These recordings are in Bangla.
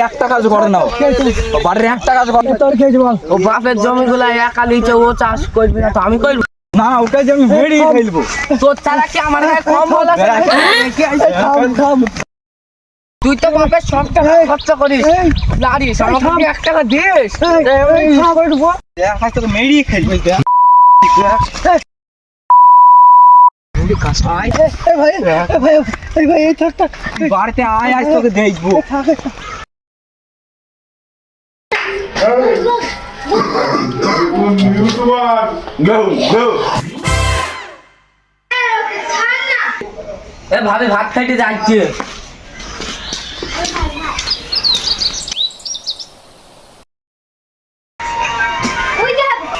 একটা কাজ একটা কাজ তোর একা লিচে ও চাষ করবি আমি না ফেলব তোর আছে নাকি? এই থাম থাম তুই তো বাপের সব টাকা খরচা করিস। এই লাড়িস আমাকে এক টাকা দিস। এই এই থাম। করে ঢুকবো দেখ আজ তোকে মেরি ফেলব দেখ এই এই ভাই এই ভাই এই ভাই এই থাক থাক। বাড়িতে আয় আজ তোকে দেখব। ভাবি ভাত খাইতে যাচ্ছে ও ভাই এই দিদিমাকে ডাকলাম তো তুমি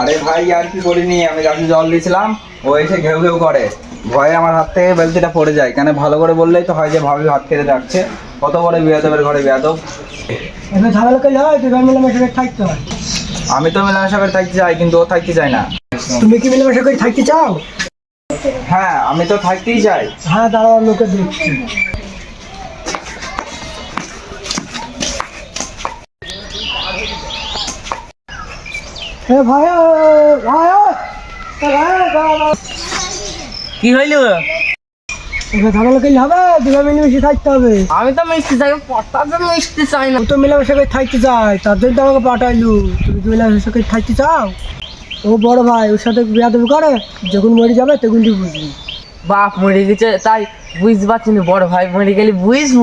আর ভাই আর কি করিনি আমি গাছে জল দিয়েছিলাম ও এসে ঘেউ ঘেউ করে। ভয়ে আমার হাত থেকে বেলতিটা পড়ে যায়। কেন ভালো করে বললেই তো হয় যে ভাবি হাত খেতে ডাকছে কত বড় বিয়াদবের ঘরে বিয়াদব। ঝামেলা করলে হয় তুই মিলে মেশে থাকতে হয় আমি তো মেলামেশা করে থাকতে চাই কিন্তু ও থাকতে চায় না। তুমি কি মিলে মেশে করে থাকতে চাও? হ্যাঁ আমি তো থাকতেই চাই। হ্যাঁ দাঁড়াও লোকে দেখছি। কি হইল? ঝামেলা করলে হবে দুটো মিলেমিশে থাকতে হবে। আমি তো মিষ্টি চাই পটার জন্য মিষ্টি চাই না। আমি তো মিলেমিশে করে থাকতে চাই তার জন্য তো আমাকে পাঠাইলু। তুমি মিলেমিশে করে থাকতে চাও? ও বড় ভাই ওর সাথে বিয়া দেবো করে যখন মরে যাবে তখন তুই বুঝবি। বাপ মরে গেছে তাই বুঝতে পারছি না বড় ভাই মরে গেলে বুঝব।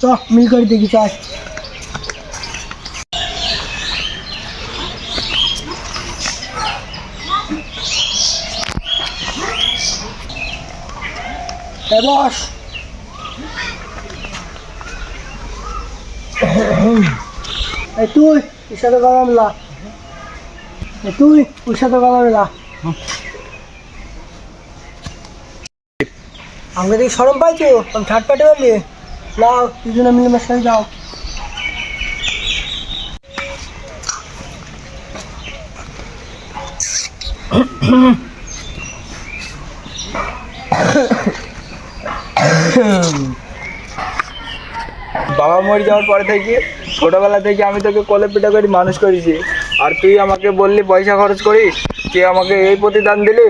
চ মিল করে দেখি চাই বস। এই তুই ওর সাথে কথা তুই ওর সাথে কথা আমাকে দেখি সরম পাইছো? আমি ঠাট পাটে বললি না দুজনে মিলে সাথে যাও। বাবা মরে যাওয়ার পরে থেকে, ছোটবেলা থেকে আমি তোকে কোলে পিঠা করে মানুষ করেছি। আর তুই আমাকে বললি, পয়সা খরচ করিস, তুই আমাকে এই প্রতিদান দিলি?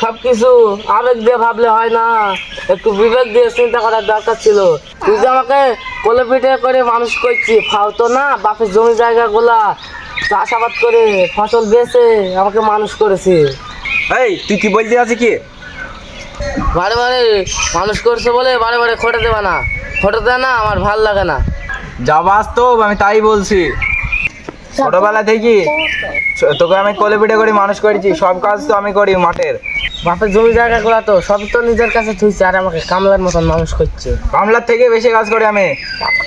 সব কিছু আবেগ দিয়ে ভাবলে হয় না। একটু বিবেক দিয়ে চিন্তা করার দরকার ছিল। তুই যে আমাকে কোলে পিঠে করে মানুষ করছি ফাও তো না, বাপের জমি জায়গাগুলা চাষাবাদ করে ফসল বেচে আমাকে মানুষ করেছে। এই তুই কি বলতে আছিস কি? বারে বারে মানুষ করছে বলে বারে বারে খোটা দেবে না। খোটা দেয় না আমার ভালো লাগে না। যা বাস্তব আমি তাই বলছি। ছোটবেলা থেকে তোকে আমি কোলে পিঠে করে মানুষ করেছি সব কাজ তো আমি করি মাঠের। বাপের জমি জায়গা জায়গাগুলা তো সব তো নিজের কাছে থুইছে আর আমাকে কামলার মতন মানুষ করছে। কামলার থেকে বেশি কাজ করি আমি।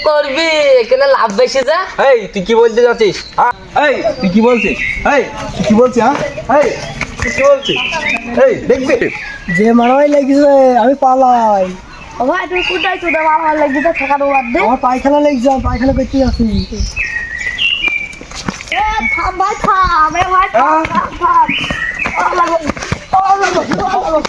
করবি এখানে লাভ বেশি যা। এই তুই কি বলতে যাচ্ছিস হ্যাঁ? এই তুই কি বলছিস? এই তুই কি বলছিস হ্যাঁ? এই তুই কি বলছিস? এই দেখবি? যে মারামারি লেগেছে আমি পালাই। ও ভাই তুই কোথায় চুদা মামার লাগি থাকার বাদ। দে আমার পায়খানা লেগেছে আমি পায়খানা করতে ทำไม่ผ่าไม่ไว้ผ่าผ่าโอ้ระโอ้ระบบโอ้ระ